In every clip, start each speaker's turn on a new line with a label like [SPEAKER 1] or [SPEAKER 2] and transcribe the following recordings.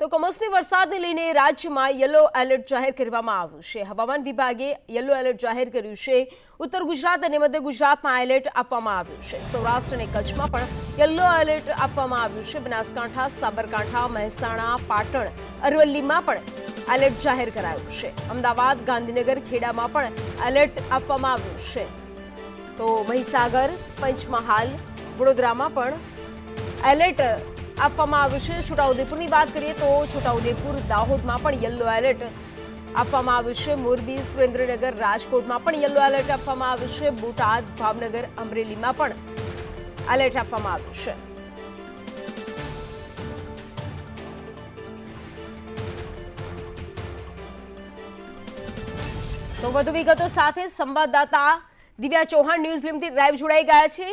[SPEAKER 1] તો કમોસમી વરસાદને લઈને રાજ્યમાં યલો એલર્ટ જાહેર કરવામાં આવ્યું છે. હવામાન વિભાગે યલો એલર્ટ જાહેર કર્યું છે. ઉત્તર ગુજરાત અને મધ્ય ગુજરાતમાં એલર્ટ આપવામાં આવ્યું છે. સૌરાષ્ટ્ર અને કચ્છમાં પણ યલો એલર્ટ આપવામાં આવ્યું છે. બનાસકાંઠા, સાબરકાંઠા, મહેસાણા, પાટણ, અરવલ્લીમાં પણ એલર્ટ જાહેર કરાયું છે. અમદાવાદ, ગાંધીનગર, ખેડામાં પણ એલર્ટ આપવામાં આવ્યું છે. તો મહીસાગર, પંચમહાલ, વડોદરામાં પણ એલર્ટ આપવામાં આવ્યું છે. છોટાઉદેપુરની વાત કરીએ તો છોટાઉદેપુર દાહોદમાં પણ યલો એલર્ટ આપવામાં આવ્યું છે. મોરબી, સુરેન્દ્રનગર, રાજકોટમાં પણ યલો એલર્ટ આપવામાં આવ્યું છે. બોટાદ, ભાવનગર, અમરેલીમાં પણ એલર્ટ આપવામાં આવ્યું છે. તો વધુ વિગતો સાથે સંવાદદાતા દિવ્યા ચૌહાણ ન્યૂઝ લીમથી લાઈવ જોડાઈ ગયા છે.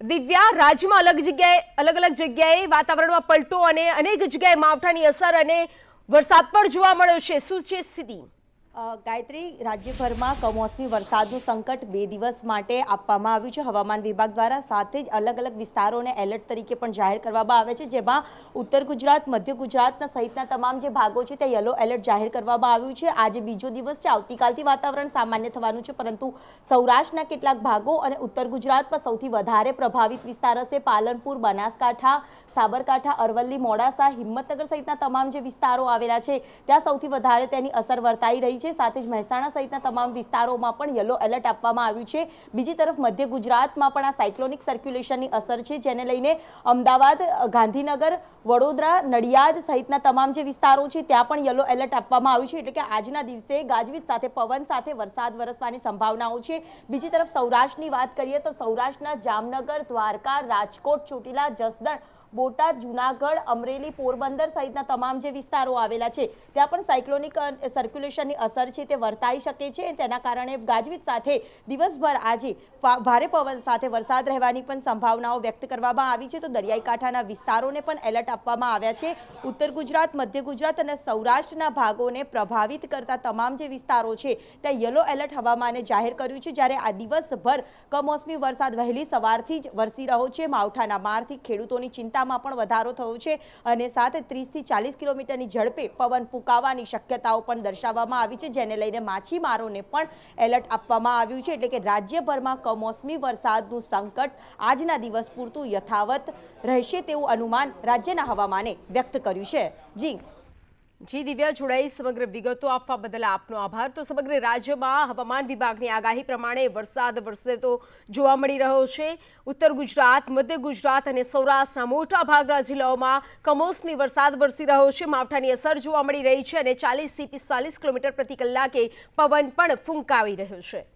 [SPEAKER 1] દિવ્યા રાજ્યમાં અલગ જગ્યાએ, અલગ અલગ જગ્યાએ વાતાવરણમાં પલટો અને અનેક જગ્યાએ માવઠાની અસર અને વરસાદ પણ જોવા મળ્યો છે. શું છે સ્થિતિ?
[SPEAKER 2] ગાયત્રી, રાજ્યભરમાં કમોસમી વરસાદનું સંકટ બે દિવસ માટે આપવામાં આવ્યું છે. હવામાન વિભાગ દ્વારા સાથે જ અલગ અલગ વિસ્તારોને એલર્ટ તરીકે પણ જાહેર કરવામાં આવે છે, જેમાં ઉત્તર ગુજરાત, મધ્ય ગુજરાતના સહિતના તમામ જે ભાગો છે તે યલો એલર્ટ જાહેર કરવામાં આવ્યું છે. આજે બીજો દિવસ છે. આવતીકાલથી વાતાવરણ સામાન્ય થવાનું છે, પરંતુ સૌરાષ્ટ્રના કેટલાક ભાગો અને ઉત્તર ગુજરાતમાં સૌથી વધારે પ્રભાવિત વિસ્તાર હશે. પાલનપુર, બનાસકાંઠા, સાબરકાંઠા, અરવલ્લી, મોડાસા, હિંમતનગર સહિતના તમામ જે વિસ્તારો આવેલા છે, ત્યાં સૌથી વધારે તેની અસર વર્તાઈ રહી છે. સાથે જ મહેસાણા સહિતના તમામ વિસ્તારોમાં પણ યલો એલર્ટ આપવામાં આવ્યું છે. બીજી તરફ મધ્ય ગુજરાતમાં પણ આ સાયક્લોનિક સર્ક્યુલેશનની અસર છે. જેને લઈને અમદાવાદ, ગાંધીનગર, વડોદરા, નડિયાદ સહિતના તમામ જે વિસ્તારો છે, ત્યાં પણ યલો એલર્ટ આપવામાં આવ્યું છે. એટલે કે આજના દિવસે ગાજવીજ સાથે, પવન સાથે વરસાદ વરસવાની સંભાવનાઓ છે. બીજી તરફ સૌરાષ્ટ્રની વાત કરીએ તો સૌરાષ્ટ્રના જામનગર, દ્વારકા, રાજકોટ, ચોટીલા, જસદણ બોટાદ, જુનાગઢ, અમરેલી, પોરબંદર સહિતના તમામ જે વિસ્તારો આવેલા છે, ત્યાં પણ સાયક્લોનિક સર્ક્યુલેશનની અસર છે તે વર્તાઈ શકે છે. તેના કારણે ગાજવીજ સાથે દિવસભર આજે ભારે પવન સાથે વરસાદ રહેવાની પણ સંભાવનાઓ વ્યક્ત કરવામાં આવી છે. તો દરિયાઈ કાંઠાના વિસ્તારોને પણ એલર્ટ આપવામાં આવ્યા છે. ઉત્તર ગુજરાત, મધ્ય ગુજરાત અને સૌરાષ્ટ્રના ભાગોને પ્રભાવિત કરતા તમામ જે વિસ્તારો છે, ત્યાં યલો એલર્ટ હવામાને જાહેર કર્યું છે. જ્યારે આ દિવસભર કમોસમી વરસાદ વહેલી સવારથી જ વરસી રહ્યો છે. માવઠાના મારથી ખેડૂતોની ચિંતામાં પણ વધારો થયો છે અને સાથે ત્રીસથી ચાલીસ કિલોમીટરની ઝડપે પવન ફૂંકાવાની શક્યતાઓ પણ દર્શાવવામાં આવી છે, જેને લઈને માછીમારોને પણ એલર્ટ આપવામાં આવ્યું છે. એટલે કે રાજ્યભરમાં કમોસમી વરસાદનું સંકટ આજના દિવસ પૂરતું યથાવત રહેશે તેવું અનુમાન રાજ્યના હવામાને વ્યક્ત કર્યું છે. જી.
[SPEAKER 1] જી, દિવ્યા, જોડાઈ સમગ્ર વિગતો આપવા બદલ આપનો આભાર. તો સમગ્ર રાજ્યમાં હવામાન વિભાગની આગાહી પ્રમાણે વરસાદ વરસે તો જોવા મળી રહ્યો છે. ઉત્તર ગુજરાત, મધ્ય ગુજરાત અને સૌરાષ્ટ્રના મોટા ભાગના જિલ્લાઓમાં કમોસમી વરસાદ વરસી રહ્યો છે. માવઠાની અસર જોવા મળી રહી છે અને ચાલીસથી પિસ્તાલીસ કિલોમીટર પ્રતિ કલાકે પવન પણ ફૂંકાવી રહ્યો છે.